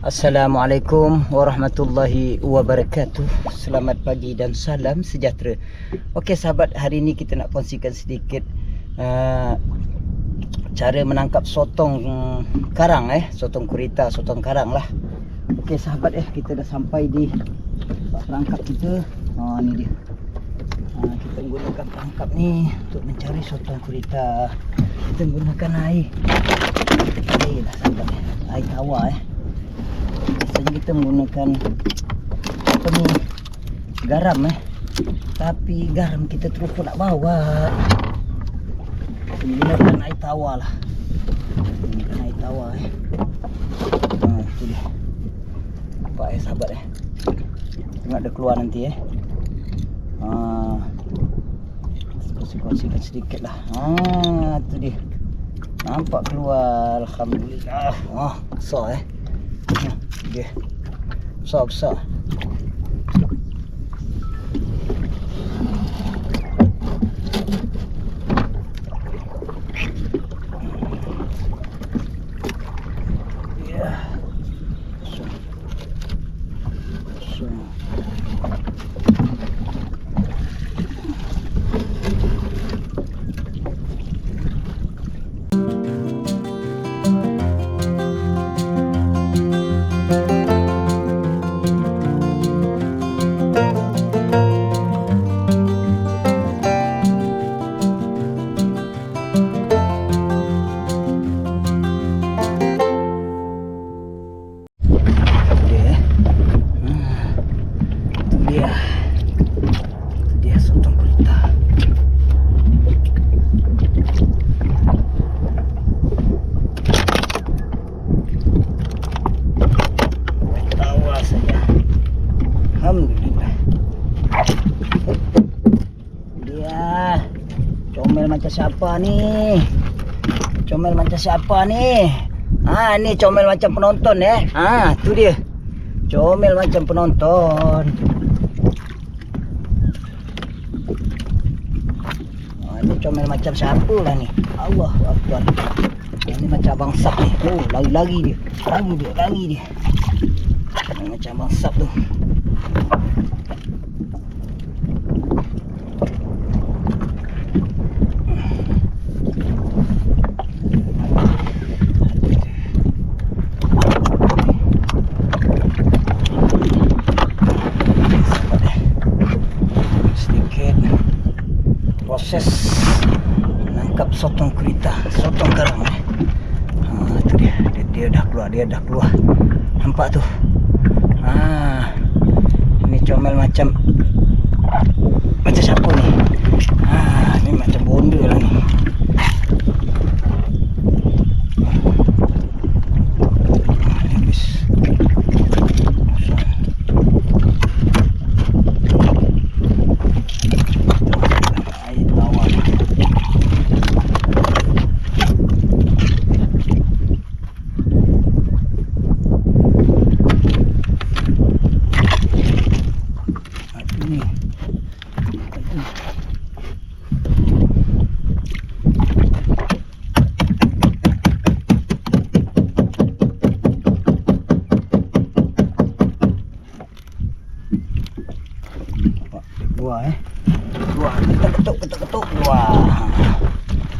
Assalamualaikum warahmatullahi wabarakatuh. Selamat pagi dan salam sejahtera. Okey sahabat, hari ini kita nak kongsikan sedikit uh, Cara menangkap sotong karang eh. Sotong kurita, sotong karang lah. Okey sahabat eh, kita dah sampai di perangkap kita. Oh ni dia. Uh, Kita menggunakan perangkap ni Untuk mencari sotong kurita. Kita menggunakan air. Air lah sahabat eh. Air tawar eh biasanya kita menggunakan apa ni garam eh. Tapi garam kita terus pun nak bawa. Kita menggunakan air tawar lah. Menggunakan air tawar eh. Ha, tu dia. Nampak eh sahabat eh. Tengok dia keluar nanti eh. Ha, kongsi-kongsikan sedikit lah. Ha, tu dia. Nampak keluar. Alhamdulillah. Oh, besar eh dia besar besar siapa ni? Ha ni comel macam penonton eh. Ha tu dia. Comel macam penonton. Ha ni comel macam siapa lah ni? Allah Akbar. Ini macam abang sap ni. Oh, lari-lari dia. Lari dia, lari dia. Ini macam abang sap tu. sedikit proses menangkap sotong kurita sotong karang eh. ha, tu dia. dah keluar dia dah keluar. Nampak tu? Ha, ini comel macam macam siapa ni? Ha, ni macam bonda lah ni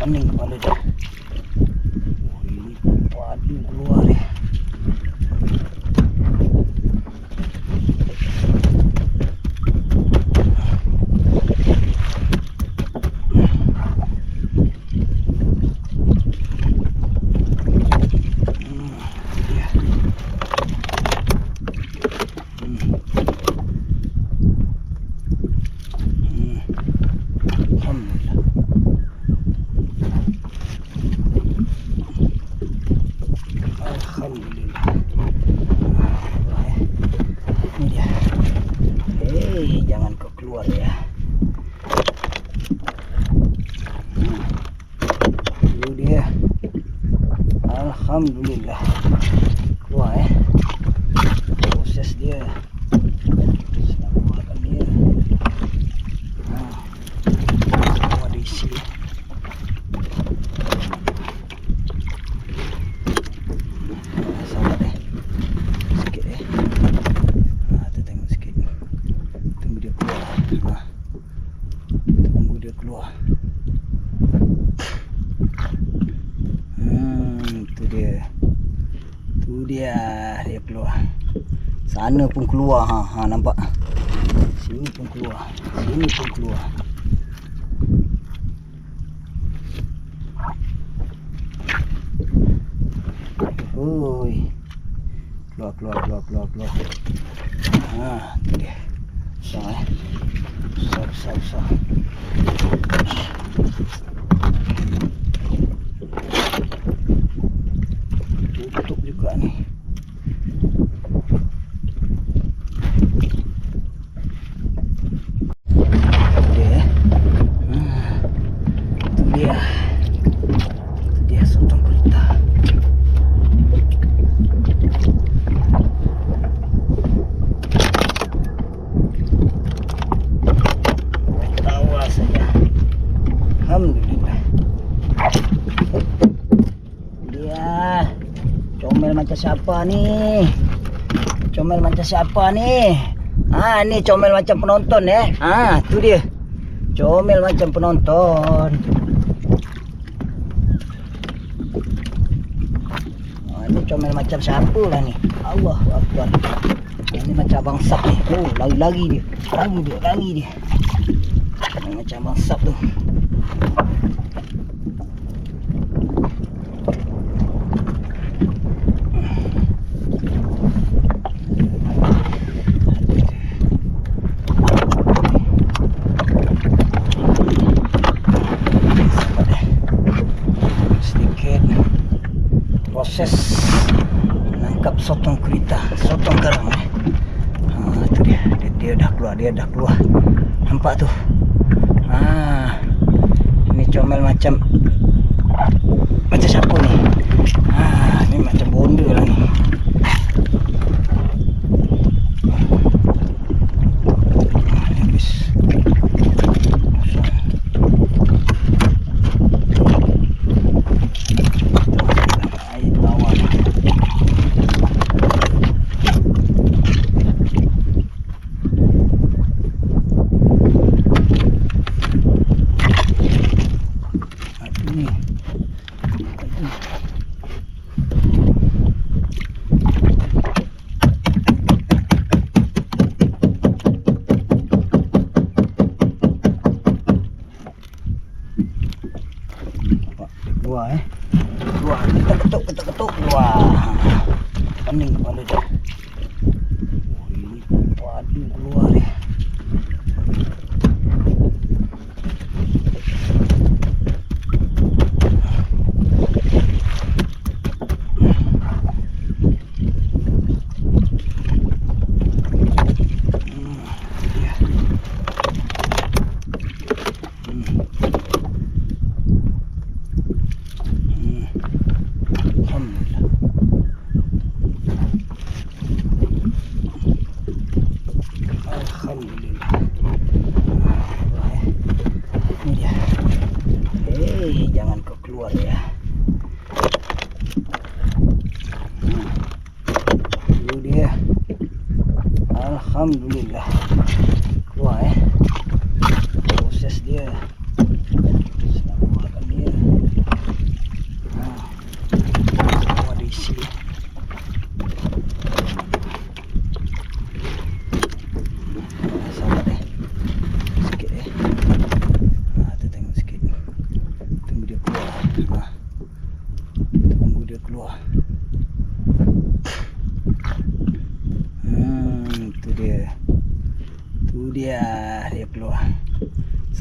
paning paludan Alhamdulillah. Allah, eh. Ini dia. Hei, jangan kau keluar ya. Hmm. Itu dia. Alhamdulillah. Keluar eh. Proses dia. Nak keluarkan dia. Ah. Semua ada isi. Sabar eh. Dia dia keluar. Sana pun keluar ha, ha nampak. Sini pun keluar. Sini pun keluar. Oi. Keluar keluar keluar keluar keluar. Ha, tu dia. Besar eh. Besar besar besar. Tutup juga ni. Dia eh. Hmm. Tu dia. Tu dia sotong kereta. Tawa saja. Alhamdulillah. Dia comel macam siapa ni? Comel macam siapa ni? Ah ni comel macam penonton eh. Ah tu dia. Comel macam penonton. Ah ni comel macam siapa lah ni? Allah Akbar. Ini macam abang sap ni. Oh, lari-lari dia. Lari dia, lari dia. Macam abang sap tu.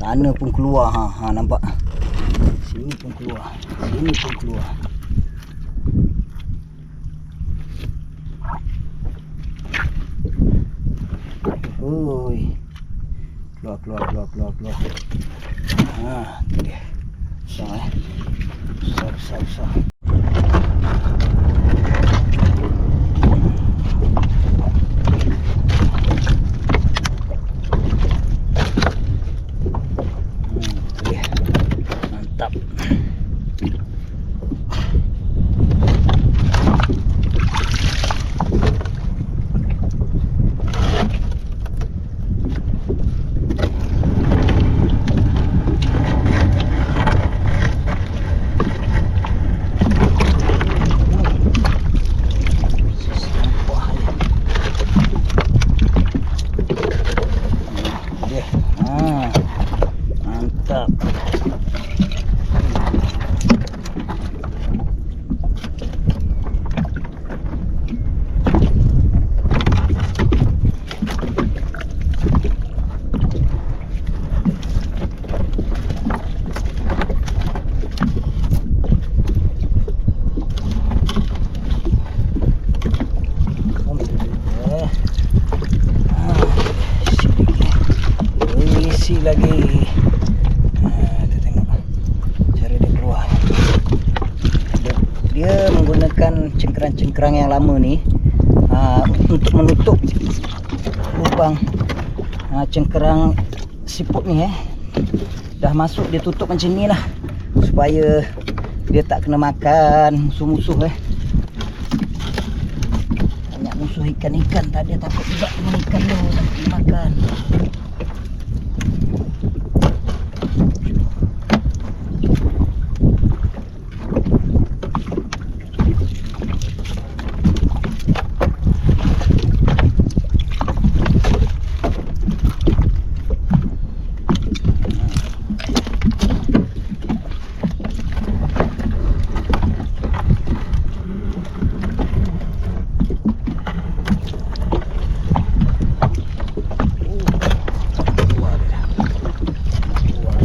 Sana pun keluar ha, ha nampak. Sini pun keluar. Sini pun keluar. Oi. Keluar keluar keluar keluar keluar. Ha, tu dia. Besar eh. Besar besar besar. Hmm, tu dia. Mantap. lagi ha, kita tengok cara dia keluar dia, dia menggunakan cengkerang-cengkerang yang lama ni ha, untuk menutup lubang ha, cengkerang siput ni eh. Dah masuk dia tutup macam ni lah. Supaya dia tak kena makan musuh-musuh eh. Banyak musuh ikan-ikan. Tak ada takut juga dengan ikan tu. Tak kena makan Keluar dia dah. Keluar.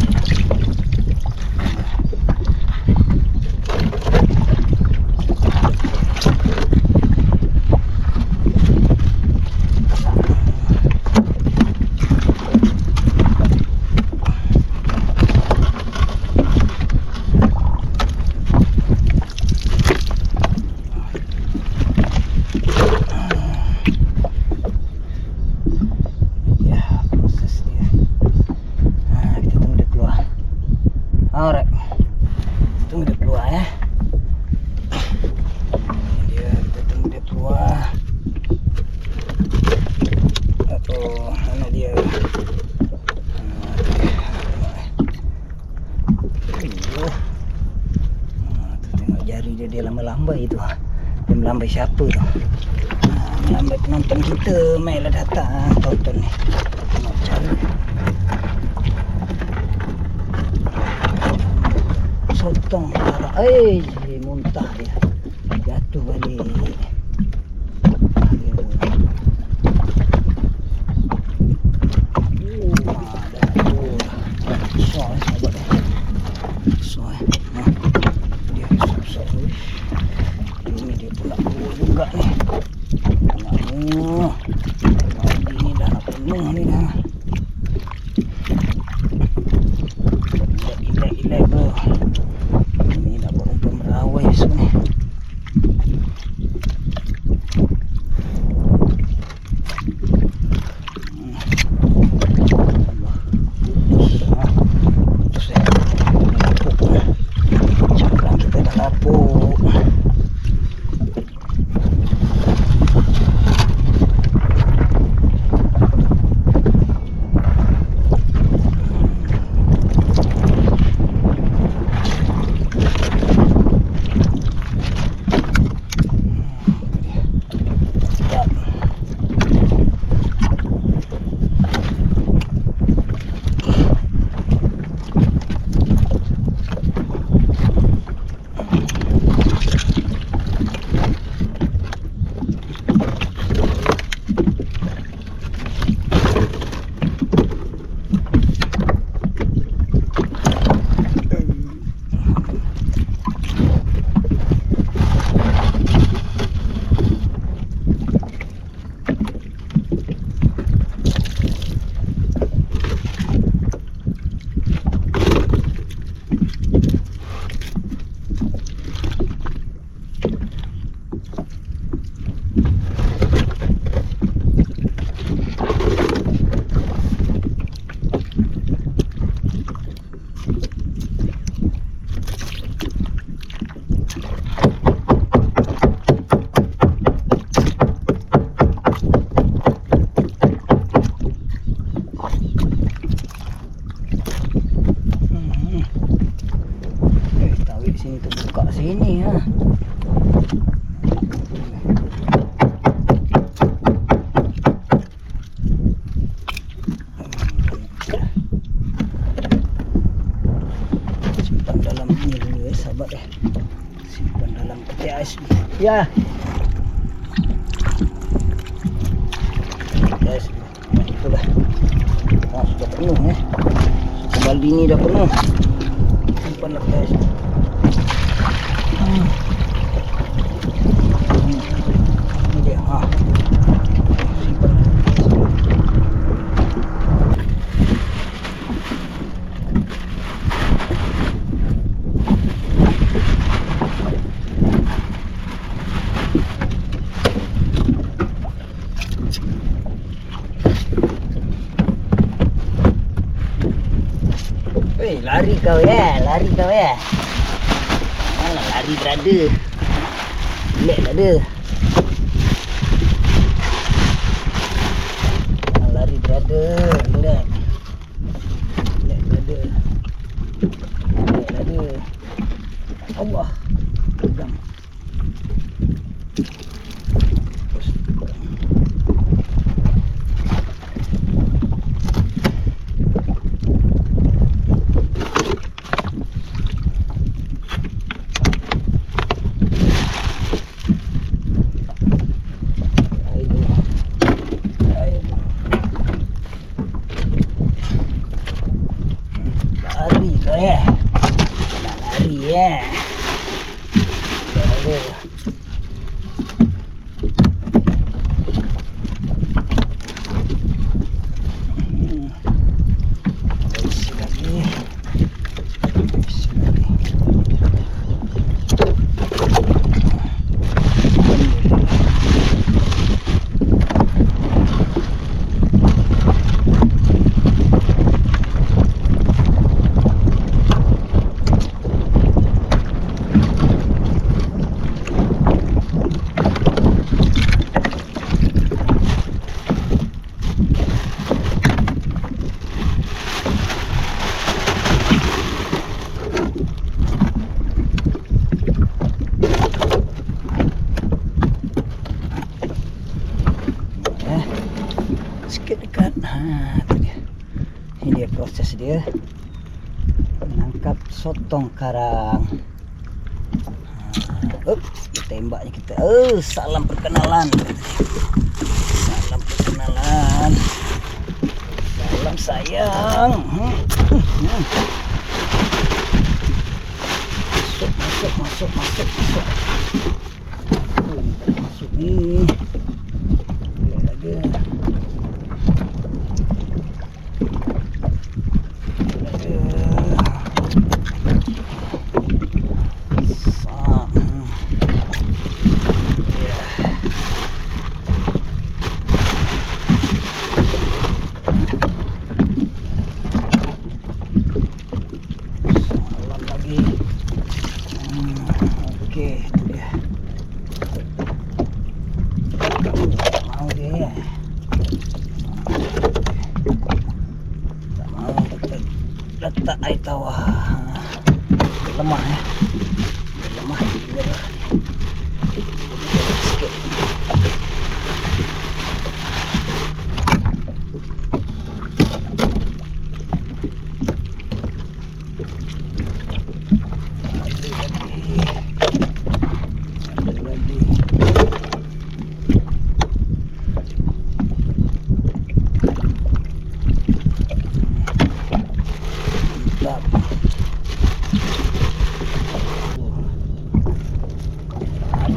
Ya, proses dia. Ha, kita tunggu dia keluar. Alright. Tunggu dia keluar ya. Dia kita tunggu dia keluar. Oh, mana dia? Oh. Ha, tu tengok jari dia dia lambai-lambai tu. Dia melambai siapa tu? Ha, melambai penonton kita. Mainlah datang ha, tonton ni. Cara. Sotong. Eh, muntah dia. Jatuh balik. Yeah. Guys, ito ba? Ah, sudah penuh ya. Kembali ini dah penuh. Simpan lah guys. Hmm. kau ya, lari kau ya. Alah lari berada. Lek tak ada. Lari berada. Lek. Lek tak. Lek tak. Allah. Pegang. tangkap sotong karang. Ah, up, uh, tembaknya kita. Uh, salam perkenalan. Salam perkenalan. Salam sayang. Hmm, hmm, hmm. Masuk, masuk, masuk, masuk, masuk. Masuk ni. Lihat lagi.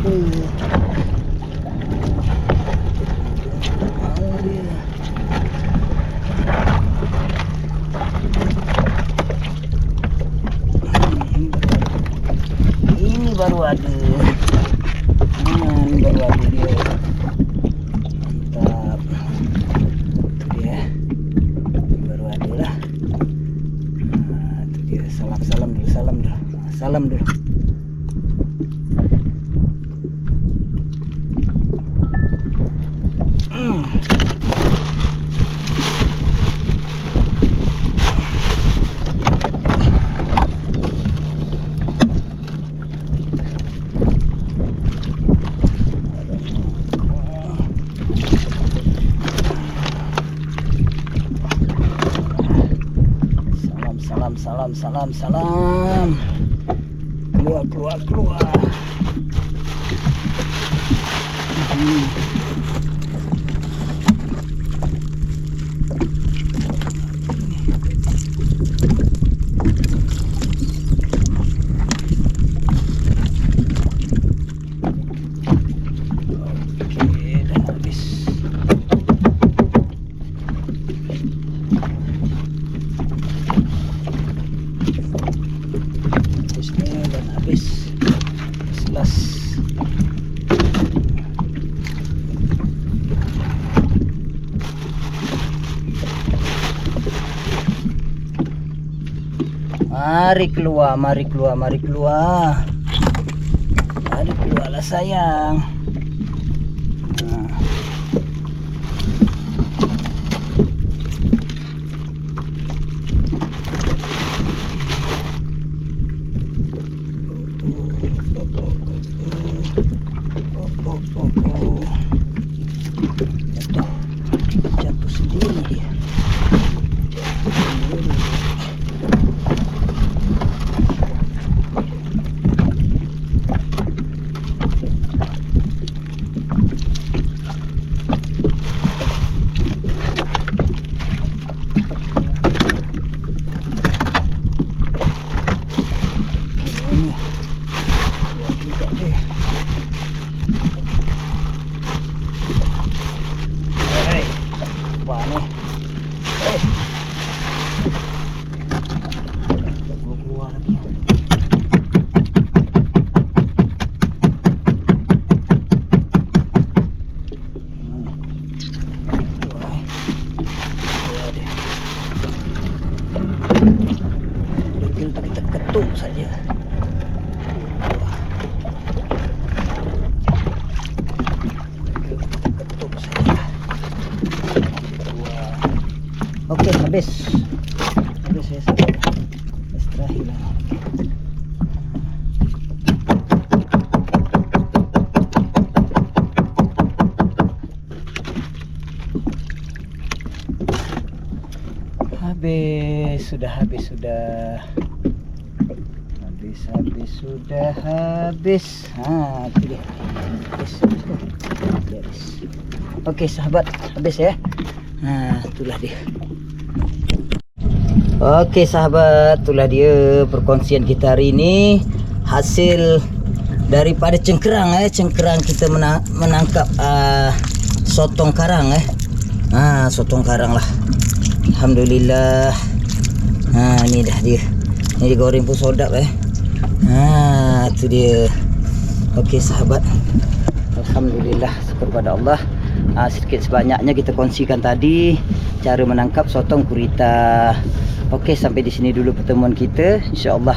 Mm. salam, salam, salam. Keluar, keluar, keluar. Mari keluar, mari keluar, mari keluar. Mari keluarlah sayang. Ha. Oh, oh, oh. Jatuh. Jatuh sendiri dia. Jatuh sendiri. Ini. Kuat juga dia. Hei. Wah ni. Hei. Keluar lagi. Keluar, eh. Keluar dia. Dia tinggal kita ketuk saja. Okey. Habis saya sabar. Istirahat lah. Habis, sudah habis sudah. Habis habis sudah habis. Ha, dia. Habis. Beres. Okey sahabat, habis ya. Ha, itulah dia. Okey sahabat, itulah dia perkongsian kita hari ini. Hasil daripada cengkerang eh, cengkerang kita mena- menangkap uh, sotong karang eh. Ha, sotong karang lah. Alhamdulillah. Ha, ni dah dia. Ni digoreng pun sedap eh. Ha, tu dia. Okey sahabat. Alhamdulillah syukur pada Allah. Ha, sedikit sebanyaknya kita kongsikan tadi cara menangkap sotong kurita. Okey sampai di sini dulu pertemuan kita. Insya-Allah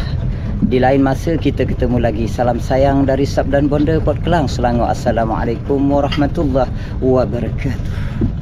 di lain masa kita ketemu lagi. Salam sayang dari Sabdan Bonda Port Kelang. Selangor. Assalamualaikum warahmatullahi wabarakatuh.